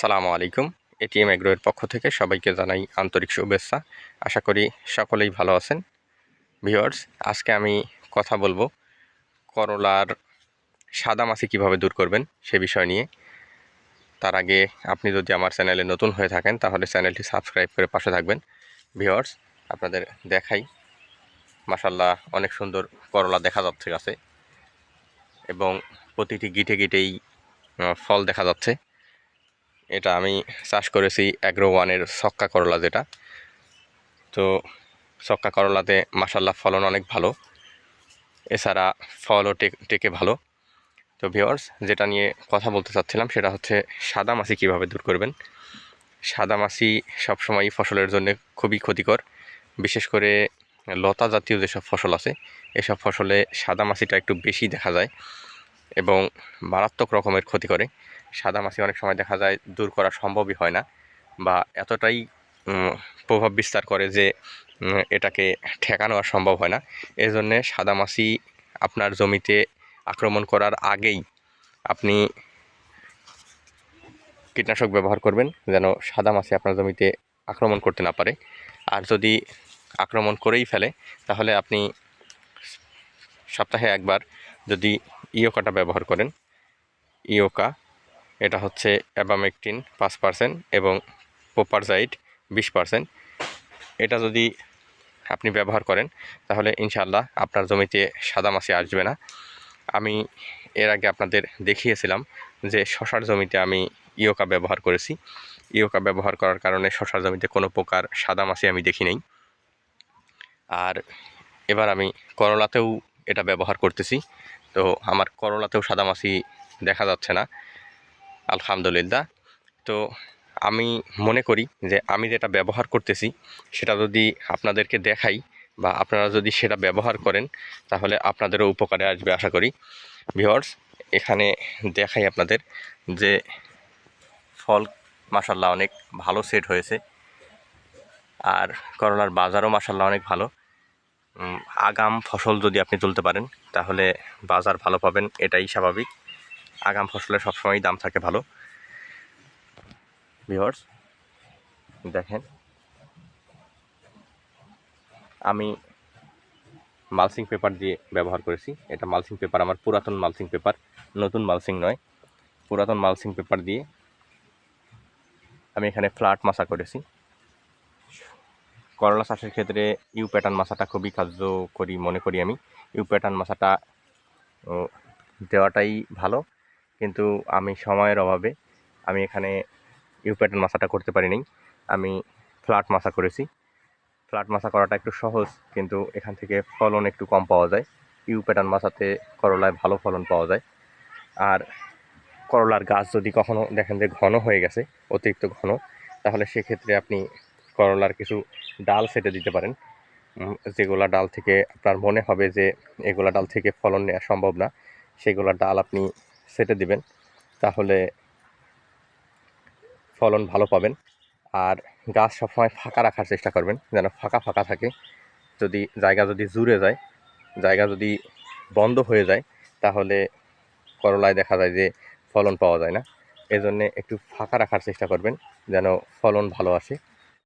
আসসালামু আলাইকুম। এটিএম এগ্রোয়ের পক্ষ থেকে সবাইকে জানাই আন্তরিক শুভেচ্ছা। আশা করি সকলেই ভালো আছেন। ভিওয়ার্স আজকে আমি কথা বলব করলার সাদা মাছি কীভাবে দূর করবেন সে বিষয় নিয়ে। তার আগে আপনি যদি আমার চ্যানেলে নতুন হয়ে থাকেন, তাহলে চ্যানেলটি সাবস্ক্রাইব করে পাশে থাকবেন। ভিওয়ার্স আপনাদের দেখাই মাসাল্লাহ অনেক সুন্দর করলা দেখা যাচ্ছে গাছে এবং প্রতিটি গিটে গিটেই ফল দেখা যাচ্ছে। এটা আমি চাষ করেছি অ্যাগ্রো ওয়ানের সক্কা করলা যেটা। তো সক্কা করলাতে মাসাল্লাহ ফলন অনেক ভালো। এছাড়া ফলও টেক- ভালো। তো ভিওর্স যেটা নিয়ে কথা বলতে চাচ্ছিলাম সেটা হচ্ছে সাদা মাছি কীভাবে দূর করবেন। সাদা মাছি সবসময়ই ফসলের জন্য খুবই ক্ষতিকর। বিশেষ করে লতা জাতীয় যেসব ফসল আছে, এসব ফসলে সাদা মাছিটা একটু বেশি দেখা যায়। এবং মারাত্মক রকমের ক্ষতি করে। সাদা মাছি অনেক সময় দেখা যায় দূর করা সম্ভবই হয় না বা এতটাই প্রভাব বিস্তার করে যে এটাকে ঠেকানো আর সম্ভব হয় না। এই জন্যে সাদা মাছি আপনার জমিতে আক্রমণ করার আগেই আপনি কীটনাশক ব্যবহার করবেন যেন সাদা মাছি আপনার জমিতে আক্রমণ করতে না পারে। আর যদি আক্রমণ করেই ফেলে, তাহলে আপনি সপ্তাহে একবার যদি ইয়োকাটা ব্যবহার করেন। ইয়োকা, এটা হচ্ছে অ্যাবামেকটিন পাঁচ পার্সেন্ট এবং পোপারজাইট বিশ পার্সেন্ট এটা যদি আপনি ব্যবহার করেন, তাহলে ইনশাল্লাহ আপনার জমিতে সাদা মাছি আসবে না। আমি এর আগে আপনাদের দেখিয়েছিলাম যে শশার জমিতে আমি ইয়োকা ব্যবহার করেছি। ইয়োকা ব্যবহার করার কারণে শশার জমিতে কোনো প্রকার সাদা মাছি আমি দেখি নাই। আর এবার আমি করলাতেও এটা ব্যবহার করতেছি। তো আমার করলাতেও সাদা মাছি দেখা যাচ্ছে না। আলহামদুলিল্লাহ। তো আমি মনে করি যে আমি যেটা ব্যবহার করতেছি, সেটা যদি আপনাদেরকে দেখাই বা আপনারা যদি সেটা ব্যবহার করেন, তাহলে আপনাদেরও উপকারে আসবে আশা করি। ভিওর্স এখানে দেখাই আপনাদের যে ফল মাসাল্লাহ অনেক ভালো সেট হয়েছে। আর করলার বাজারও মাসাল্লাহ অনেক ভালো। আগাম ফসল যদি আপনি তুলতে পারেন, তাহলে বাজার ভালো পাবেন, এটাই স্বাভাবিক। আগাম ফসলের সবসময়ই দাম থাকে ভালো। ভিওর্স দেখেন। আমি মালসিং পেপার দিয়ে ব্যবহার করেছি। এটা মালসিং পেপার আমার পুরাতন মালসিং পেপার, নতুন মালসিং নয়। পুরাতন মালসিং পেপার দিয়ে আমি এখানে ফ্ল্যাট মাছা করেছি। করলা চাষের ক্ষেত্রে ইউ প্যাটার্ন মাছাটা খুবই কার্যকরী মনে করি আমি। ইউ প্যাটার্ন মাছাটা দেওয়াটাই ভালো। কিন্তু আমি সময়ের অভাবে আমি এখানে ইউ প্যাটার্ন মাছাটা করতে পারিনি। আমি ফ্ল্যাট মাছা করেছি। ফ্ল্যাট মাছা করাটা একটু সহজ, কিন্তু এখান থেকে ফলন একটু কম পাওয়া যায়। ইউ প্যাটার্ন মাছাতে করলায় ভালো ফলন পাওয়া যায়। আর করলার গাছ যদি কখনও দেখেন যে ঘন হয়ে গেছে, অতিরিক্ত ঘন, তাহলে সেক্ষেত্রে আপনি করলার কিছু ডাল সেটে দিতে পারেন। যেগুলা ডাল থেকে আপনার মনে হবে যে এগুলা ডাল থেকে ফলন নেওয়া সম্ভব না, সেগুলা ডাল আপনি সেটে দিবেন, তাহলে ফলন ভালো পাবেন। আর গাছ সবসময় ফাঁকা রাখার চেষ্টা করবেন, যেন ফাঁকা ফাঁকা থাকে। যদি জায়গা যদি জুড়ে যায়, জায়গা যদি বন্ধ হয়ে যায়, তাহলে করলায় দেখা যায় যে ফলন পাওয়া যায় না। এজন্যে একটু ফাঁকা রাখার চেষ্টা করবেন, যেন ফলন ভালো আসে।